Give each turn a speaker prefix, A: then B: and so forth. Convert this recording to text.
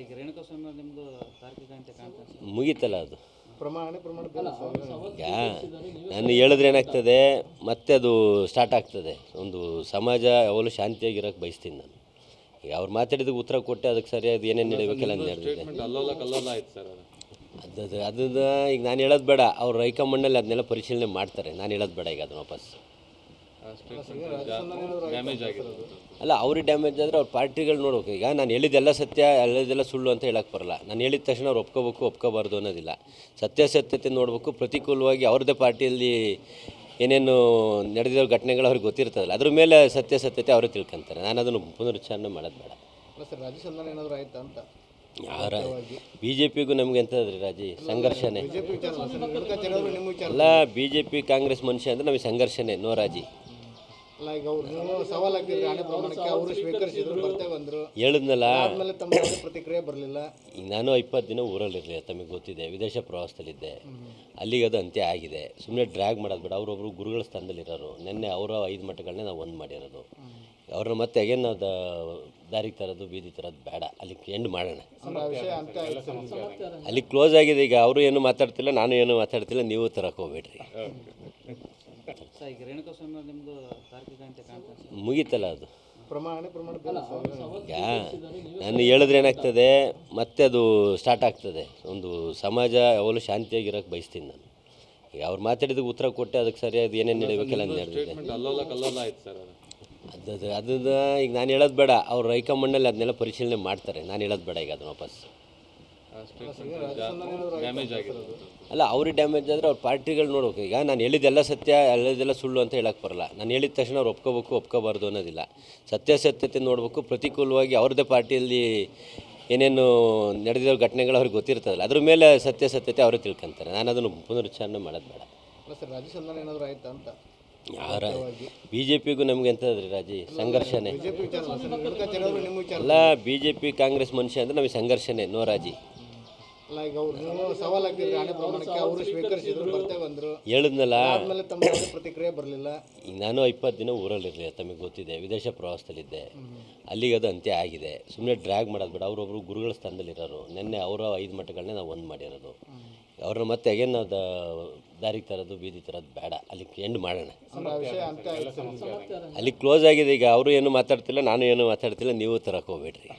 A: ಈಗ ರೇಣುಕಾಸ್ವಾಮಿ ನಿಮ್ಮದು ತಾರ್ಕಿಕ ಅಂತ ಕಾಣ್ತಾ ಸರ್
B: ಮುಗೀತಲ್ಲ ಅದು.
C: ಪ್ರಮಾಣ ಪ್ರಮಾಣ
B: ಈಗ ನಾನು ಹೇಳಿದ್ರೆ ಏನಾಗ್ತದೆ ಮತ್ತೆ ಅದು ಸ್ಟಾರ್ಟ್ ಆಗ್ತದೆ. ಒಂದು ಸಮಾಜ ಯಾವಾಗಲೂ ಶಾಂತಿಯಾಗಿರೋಕೆ ಬಯಸ್ತೀನಿ ನಾನು. ಈಗ ಅವ್ರು ಮಾತಾಡಿದಕ್ಕೆ ಉತ್ತರ ಕೊಟ್ಟೆ ಅದಕ್ಕೆ ಸರಿಯಾದ ಏನೇನು ನಡೀಬೇಕೆಲ್ಲ ಅಂತ
D: ಅಲ್ಲೋಲ ಕಲ್ಲೋಲ ಆಯ್ತು ಸರ್ ಅದು.
B: ಅದು ಅದು ಅದನ್ನ ಈಗ ನಾನು ಹೇಳೋದು ಬೇಡ. ಅವ್ರು ಹೈಕಮಾಂಡಲ್ಲಿ ಅದನ್ನೆಲ್ಲ ಪರಿಶೀಲನೆ ಮಾಡ್ತಾರೆ. ನಾನು ಹೇಳೋದು ಬೇಡ ಈಗ ಅದನ್ನ ವಾಪಸ್
D: ಡ್ಯಾಮೇಜ್ ಆಗಿದೆ
B: ಅಲ್ಲ ಅವ್ರಿಗೆ ಡ್ಯಾಮೇಜ್ ಆದರೆ ಅವ್ರ ಪಾರ್ಟಿಗಳು ನೋಡ್ಬೇಕು. ಈಗ ನಾನು ಹೇಳಿದ್ದೆಲ್ಲ ಸತ್ಯ ಎಲ್ಲದೆಲ್ಲ ಸುಳ್ಳು ಅಂತ ಹೇಳಕ್ಕೆ ಬರಲ್ಲ. ನಾನು ಹೇಳಿದ ತಕ್ಷಣ ಅವ್ರು ಒಪ್ಕೋಬೇಕು ಒಪ್ಕೋಬಾರ್ದು ಅನ್ನೋದಿಲ್ಲ. ಸತ್ಯಾಸತ್ಯತೆ ನೋಡಬೇಕು. ಪ್ರತಿಕೂಲವಾಗಿ ಅವ್ರದ್ದೇ ಪಾರ್ಟಿಯಲ್ಲಿ ಏನೇನು ನಡೆದಿರೋ ಘಟನೆಗಳು ಅವ್ರಿಗೆ ಗೊತ್ತಿರ್ತದಲ್ಲ ಅದ್ರ ಮೇಲೆ ಸತ್ಯಾಸತ್ಯತೆ ಅವರು ತಿಳ್ಕೊಂತಾರೆ. ನಾನು ಅದನ್ನು ಪುನರುಚ್ಚಾರಣೆ ಮಾಡೋದು ಬೇಡ. ಯಾರ ಬಿ ಜೆ ಪಿಗೂ ನಮ್ಗೆ ಎಂಥದ್ರಿ ರಾಜಿ? ಸಂಘರ್ಷನೇ?
C: ಅಲ್ಲ
B: ಬಿ ಜೆ ಪಿ ಕಾಂಗ್ರೆಸ್ ಮನುಷ್ಯ ಅಂದ್ರೆ ನಮಗೆ ಸಂಘರ್ಷನೇ. ನೋ ರಾಜಿ.
C: ಅಲ್ಲ ಈಗ ಅವ್ರು ನೀವು ಸವಾಲ್ ಹಣೆ ಪ್ರಮಾಣಕ್ಕೆ ಅವರು ಸ್ವೀಕರಿಸಿದ್ರು ಬರ್ತೇವೆ ಅಂದ್ರು
B: ಹೇಳಿದ್ನಲ್ಲ?
C: ಆದ್ಮೇಲೆ ತಮ್ಮ ಪ್ರತಿಕ್ರಿಯೆ ಬರಲಿಲ್ಲ.
B: ನಾನು ಇಪ್ಪತ್ತು ದಿನ ಊರಲ್ಲಿರಲಿಲ್ಲ ತಮಗೆ ಗೊತ್ತಿದೆ ವಿದೇಶ ಪ್ರವಾಸದಲ್ಲಿದ್ದೆ. ಅಲ್ಲಿಗೆ ಅದು ಅಂತ್ಯ ಆಗಿದೆ. ಸುಮ್ಮನೆ ಡ್ರ್ಯಾಗ್ ಮಾಡೋದು ಬೇಡ ಅವರೊಬ್ಬರು ಗುರುಗಳ ಸ್ಥಾನದಲ್ಲಿರೋರು ನಿನ್ನೆ ಅವರ ಐದು ಮಠಗಳನ್ನೇ ನಾವು ಒಂದು ಮಾಡಿರೋದು. ಅವ್ರನ್ನ ಮತ್ತೆ ಅಗೇನ್ ನಾವು ದಾರಿಗೆ ತರೋದು ಬೀದಿ ತರೋದು ಬೇಡ. ಅಲ್ಲಿ ಎಂಡ್ ಮಾಡೋಣ.
C: ಆ ವಿಷಯ ಅಂತ
B: ಅಲ್ಲಿ ಕ್ಲೋಸ್ ಆಗಿದೆ ಈಗ ಅವರು ಏನು ಮಾತಾಡ್ತಿಲ್ಲ ನಾನು ಏನು ಮಾತಾಡ್ತಿಲ್ಲ ನೀವು ತರಕ್ಕೆ ಹೋಗ್ಬೇಡ್ರಿ.
A: ಈಗ ರೇಣುಕಾಸ್ವಾಮಿ ನಿಮ್ಮದು ತಾರ್ಕಿಕ ಅಂತ ಕಾಣ್ತಾ ಸರ್
B: ಮುಗೀತಲ್ಲ ಅದು.
C: ಪ್ರಮಾಣ ಪ್ರಮಾಣ
B: ಈಗ ನಾನು ಹೇಳಿದ್ರೆ ಏನಾಗ್ತದೆ ಮತ್ತೆ ಅದು ಸ್ಟಾರ್ಟ್ ಆಗ್ತದೆ. ಒಂದು ಸಮಾಜ ಯಾವಾಗಲೂ ಶಾಂತಿಯಾಗಿರೋಕೆ ಬಯಸ್ತೀನಿ ನಾನು. ಈಗ ಅವ್ರು ಮಾತಾಡಿದಕ್ಕೆ ಉತ್ತರ ಕೊಟ್ಟೆ ಅದಕ್ಕೆ ಸರಿಯಾದ ಏನೇನು ನಡೀಬೇಕೆಲ್ಲ ಅಂತ
D: ಅಲ್ಲೋಲ ಕಲ್ಲೋಲ ಆಯ್ತು ಸರ್ ಅದು.
B: ಅದು ಅದು ಅದನ್ನ ಈಗ ನಾನು ಹೇಳೋದು ಬೇಡ ಅವ್ರು ಹೈಕಮಾಂಡಲ್ಲಿ ಅದನ್ನೆಲ್ಲ ಪರಿಶೀಲನೆ ಮಾಡ್ತಾರೆ. ನಾನು ಹೇಳೋದು ಬೇಡ ಈಗ ಅದನ್ನ ವಾಪಸ್.
D: ಡ್ಯಾಮೇಜ್ ಆಗಿದೆ
B: ಅಲ್ಲ ಅವ್ರಿಗೆ ಡ್ಯಾಮೇಜ್ ಆದರೆ ಅವ್ರ ಪಾರ್ಟಿಗಳು ನೋಡ್ಬೇಕು. ಈಗ ನಾನು ಹೇಳಿದ್ದೆಲ್ಲ ಸತ್ಯ ಎಲ್ಲದೆಲ್ಲ ಸುಳ್ಳು ಅಂತ ಹೇಳಕ್ಕೆ ಬರಲ್ಲ. ನಾನು ಹೇಳಿದ ತಕ್ಷಣ ಅವ್ರು ಒಪ್ಕೋಬೇಕು ಒಪ್ಕೋಬಾರ್ದು ಅನ್ನೋದಿಲ್ಲ. ಸತ್ಯಾಸತ್ಯತೆ ನೋಡಬೇಕು ಪ್ರತಿಕೂಲವಾಗಿ ಅವ್ರದ್ದೇ ಪಾರ್ಟಿಯಲ್ಲಿ ಏನೇನು ನಡೆದಿರೋ ಘಟನೆಗಳು ಅವ್ರಿಗೆ ಗೊತ್ತಿರ್ತದಲ್ಲ ಅದ್ರ ಮೇಲೆ ಸತ್ಯಾಸತ್ಯತೆ ಅವರು ತಿಳ್ಕೊಂತಾರೆ. ನಾನು ಅದನ್ನು ಪುನರುಚ್ಚಾರಣೆ ಮಾಡೋದು ಬೇಡ. ಯಾರ ಬಿ ಜೆ ಪಿಗೂ ನಮ್ಗೆ ಎಂಥದ್ರಿ ರಾಜಿ? ಸಂಘರ್ಷನೇ?
C: ಅಲ್ಲ
B: ಬಿ ಜೆ ಪಿ ಕಾಂಗ್ರೆಸ್ ಮನುಷ್ಯ ಅಂದ್ರೆ ನಮಗೆ ಸಂಘರ್ಷನೇ ನೋ ರಾಜಿ.
C: ಅಲ್ಲ ಈಗ ಅವ್ರು ನೀವು ಸವಾಲ್ ಹಾಕಿದ್ರಿ ಹಣೆ ಪ್ರಮಾಣಕ್ಕೆ ಅವರು ಸ್ವೀಕರಿಸಿದ್ರು ಬರ್ತೇವೆ ಅಂದ್ರು
B: ಹೇಳಿದ್ನಲ್ಲ?
C: ಆದ್ಮೇಲೆ ತಮ್ಮ ಪ್ರತಿಕ್ರಿಯೆ ಬರಲಿಲ್ಲ.
B: ಈಗ ನಾನು ಇಪ್ಪತ್ತು ದಿನ ಊರಲ್ಲಿರಲಿಲ್ಲ ತಮಗೆ ಗೊತ್ತಿದೆ. ವಿದೇಶ ಪ್ರವಾಸದಲ್ಲಿದ್ದೆ. ಅಲ್ಲಿಗೆ ಅದು ಅಂತ್ಯ ಆಗಿದೆ. ಸುಮ್ಮನೆ ಡ್ರ್ಯಾಗ್ ಮಾಡೋದು ಬೇಡ. ಅವರೊಬ್ಬರು ಗುರುಗಳ ಸ್ಥಾನದಲ್ಲಿರೋರು. ನಿನ್ನೆ ಅವರ ಐದು ಮಠಗಳನ್ನೇ ನಾವು ಒಂದು ಮಾಡಿರೋದು. ಅವ್ರನ್ನ ಮತ್ತೆ ಅಗೇನ್ ನಾವು ದಾರಿಗೆ ತರೋದು ಬೀದಿ ತರೋದು ಬೇಡ. ಅಲ್ಲಿ ಎಂಡ್ ಮಾಡೋಣ.
C: ಆ ವಿಷಯ ಅಂತ
B: ಅಲ್ಲಿ ಕ್ಲೋಸ್ ಆಗಿದೆ. ಈಗ ಅವರು ಏನು ಮಾತಾಡ್ತಿಲ್ಲ ನಾನು ಏನು ಮಾತಾಡ್ತಿಲ್ಲ ನೀವು ತರಕ್ಕೆ ಹೋಗ್ಬೇಡ್ರಿ.